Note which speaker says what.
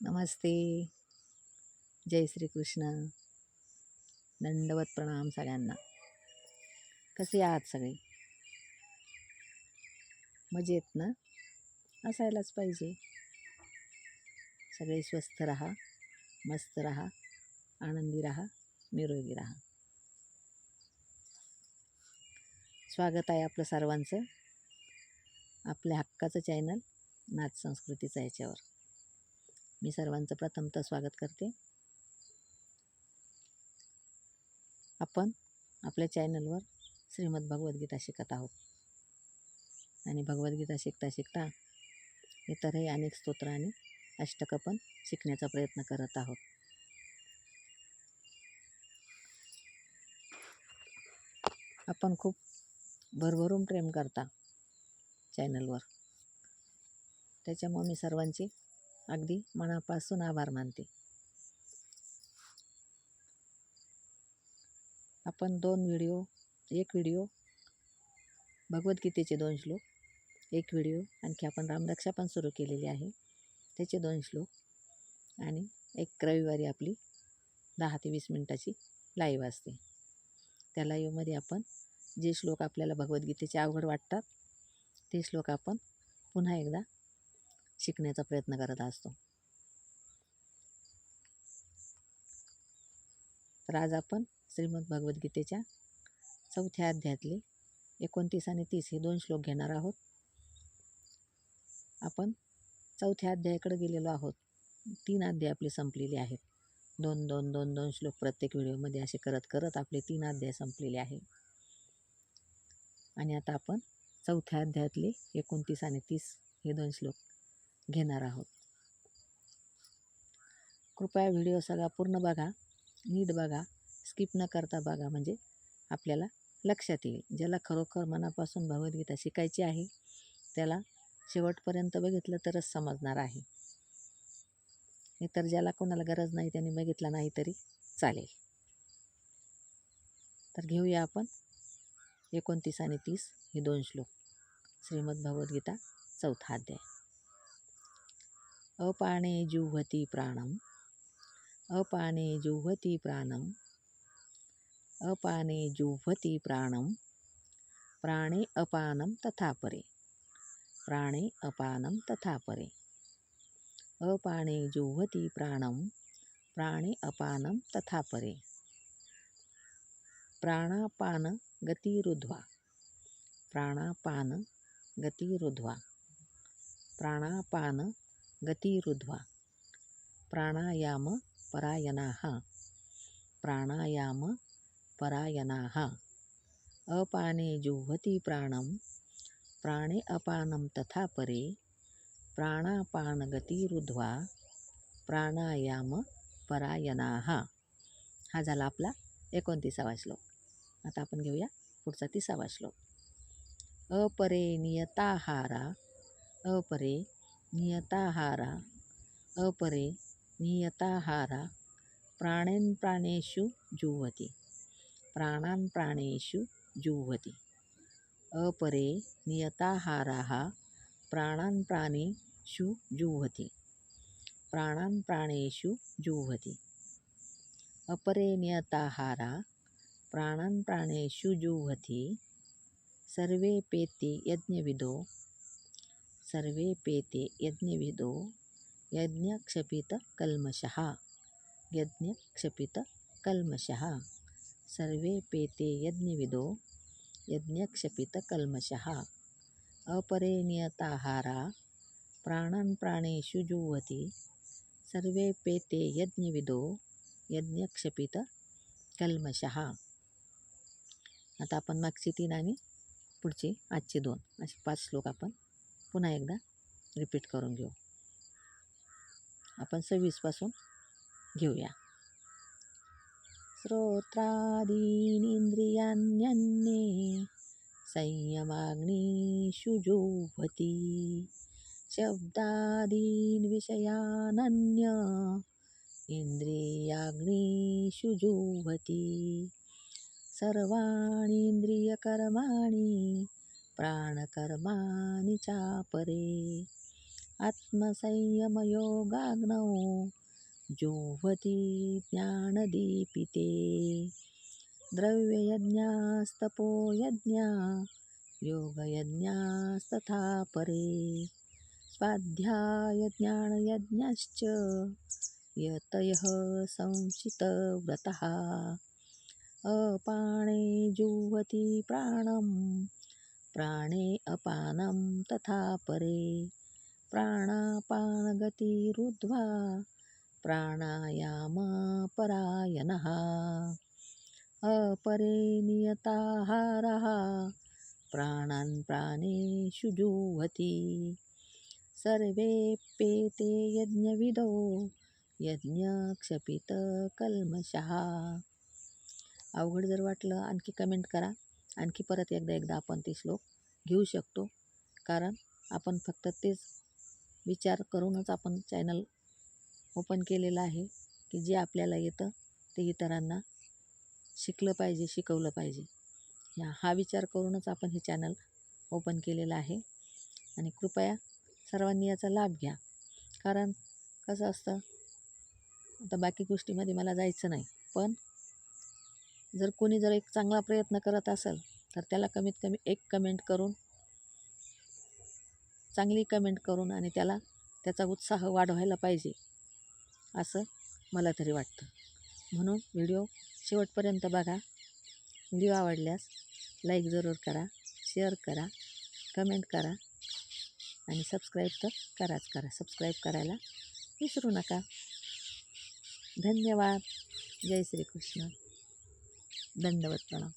Speaker 1: नमस्ते. जय श्रीकृष्ण. दंडवत प्रणाम सगळ्यांना. कसे आहात सगळे? मजेत ना? असायलाच पाहिजे. सगळे स्वस्थ राहा मस्त राहा आनंदी राहा निरोगी राहा. स्वागत आहे आपलं सर्वांचं. आपल्या हक्काचं चॅनल नाच संस्कृतीचं याच्यावर. मी सर्वांचं प्रथमतः स्वागत करते. आपण आपल्या चॅनलवर श्रीमद भगवद्गीता शिकत आहोत. आणि भगवद्गीता शिकता शिकता इतरही अनेक स्तोत्र आणि अष्टकं पण शिकण्याचा प्रयत्न करत आहोत. आपण खूप भरभरून प्रेम करता चॅनलवर. त्याच्यामुळे मी सर्वांची अगदी मनापासून आभार मानते. आपण दोन व्हिडिओ एक व्हिडिओ भगवद्गीतेचे दोन श्लोक एक व्हिडिओ आणखी आपण रामरक्षा पण सुरू केलेली आहे. त्याचे दोन श्लोक आणि एक रविवारी आपली दहा ते वीस मिनटाची लाईव्ह असते. त्या लाईव्हमध्ये आपण जे श्लोक आपल्याला भगवद्गीतेचे अवघड वाटतात ते श्लोक आपण पुन्हा एकदा शिकण्याचा प्रयत्न करत असतो. तर आज आपण श्रीमद भगवद्गीतेच्या चौथ्या अध्यायातले एकोणतीस आणि तीस हे दोन श्लोक घेणार आहोत. आपण चौथ्या अध्यायाकडे गेलेलो आहोत. तीन अध्याय आपले संपलेले आहेत. दोन दोन दोन दोन श्लोक प्रत्येक व्हिडिओमध्ये असे करत करत आपले तीन अध्याय संपलेले आहे. आणि आता आपण चौथ्या अध्यायातले एकोणतीस आणि तीस हे दोन श्लोक घेणार आहोत. कृपया व्हिडिओ सगळा पूर्ण बघा नीट बघा स्किप न करता बघा म्हणजे आपल्याला लक्षात येईल. ज्याला खरोखर मनापासून भगवद्गीता शिकायची आहे त्याला शेवटपर्यंत बघितलं तरच समजणार आहे. इतर ज्याला कोणाला गरज नाही त्याने बघितलं नाही तरी चालेल. तर घेऊया आपण एकोणतीस आणि तीस हे दोन श्लोक. श्रीमद भगवद्गीता चौथा अध्याय. अपाने जुह्वती प्राणम। अपाने जुह्वती प्राणम। अपाने जुह्वती प्राणम। प्राणे अपानं तथा परे। प्राणे अपानं तथा परे। अपाने जुह्वती प्राणम। प्राणे अपानं तथा परे। प्राणापान गतिरुध्वा प्राणापान गतिरुध्वा प्राणापान गतिरुध्वा प्राणायाम परायणाः। प्राणायाम परायणाः। अपाने जुह्वति प्राणं। प्राणे अपानं तथा परे। प्राणापानगतिरुध्वा। प्राणायाम परायणाः। हा झाला आपला एकोणतीसावा श्लोक. आता आपण घेऊया पुढचा तिसावा श्लोक. अपरे नियताहारा। अपरे नियताहारा अपरे नियताहारा प्राणेन प्राणेषु जुह्वति प्राणान् प्राणेषु जुह्वति। अपरे नियताहाराः प्राणान् प्राणेषु जुह्वति प्राणान् प्राणेषु जुह्वति। अपरे नियताहारा प्राणान् प्राणेषु जुह्वति सर्वे पेते यज्ञविदो सर्वे पेते यज्ञविदो यज्ञक्षपितकल्मषः यज्ञक्षपितकल्मषः सर्वे पेते यज्ञविदो यज्ञक्षपितकल्मषः अपरे नियताहारा प्राणान् प्राणेषु जुह्वति। सर्वे पेते यज्ञविदो यज्ञक्षपितकल्मषः आता आपण मागची तीन आणि पुढचे आजचे दोन असे पाच श्लोक आपण पुन्हा एकदा रिपीट करून घेऊ. आपण सव्वीसपासून घेऊया. श्रोत्रादीनिंद्रियान्यन्ये संयमाग्निषु जुह्वति। शब्दादीन विषयानन्य इन्द्रियाग्निषु जुह्वति। सर्वाणि इन्द्रियकर्माणि प्राणकर्माणि चापरे आत्मसंयमयोगाग्नौ जुह्वति ज्ञानदीपिते. द्रव्ययज्ञास्तपोयज्ञा योगयज्ञास्तथा परे. स्वाध्यायज्ञानयज्ञश्च यतयः संशितव्रतः. अपाणे जुह्वति प्राणं प्राणे अपानं तथा परे। प्राणापानगतिरुद्ध्वा प्राणायामपरायणः अपरे नियताहारः प्राणान् प्राणेषु जुह्वति। सर्वेऽप्येते यज्ञविदो यज्ञक्षपितकल्मषः। अवघड जर वाटलं आणखी कमेंट करा. आणखी परत एकदा एकदा आपण ते श्लोक घेऊ शकतो. कारण आपण फक्त तेच विचार करूनच आपण चॅनल ओपन केलेलं आहे की जे आपल्याला येतं ते इतरांना शिकलं पाहिजे शिकवलं पाहिजे. ह्या हा विचार करूनच आपण हे चॅनल ओपन केलेलं आहे. आणि कृपया सर्वांनी याचा लाभ घ्या. कारण कसं असतं आता बाकी गोष्टीमध्ये मला जायचं नाही. पण जर कोणी जर एक चांगला प्रयत्न करत असेल तर त्याला कमीत कमी एक कमेंट करून चांगली कमेंट करून आणि त्याला त्याचा उत्साह वाढवायला पाहिजे असं मला तरी वाटतं. म्हणून व्हिडिओ शेवटपर्यंत बघा. व्हिडिओ आवडल्यास लाईक जरूर करा शेअर करा कमेंट करा आणि सबस्क्राईब तर कराच करा. सबस्क्राईब करायला विसरू नका. धन्यवाद. जय श्रीकृष्ण. दंडवत प्रणाम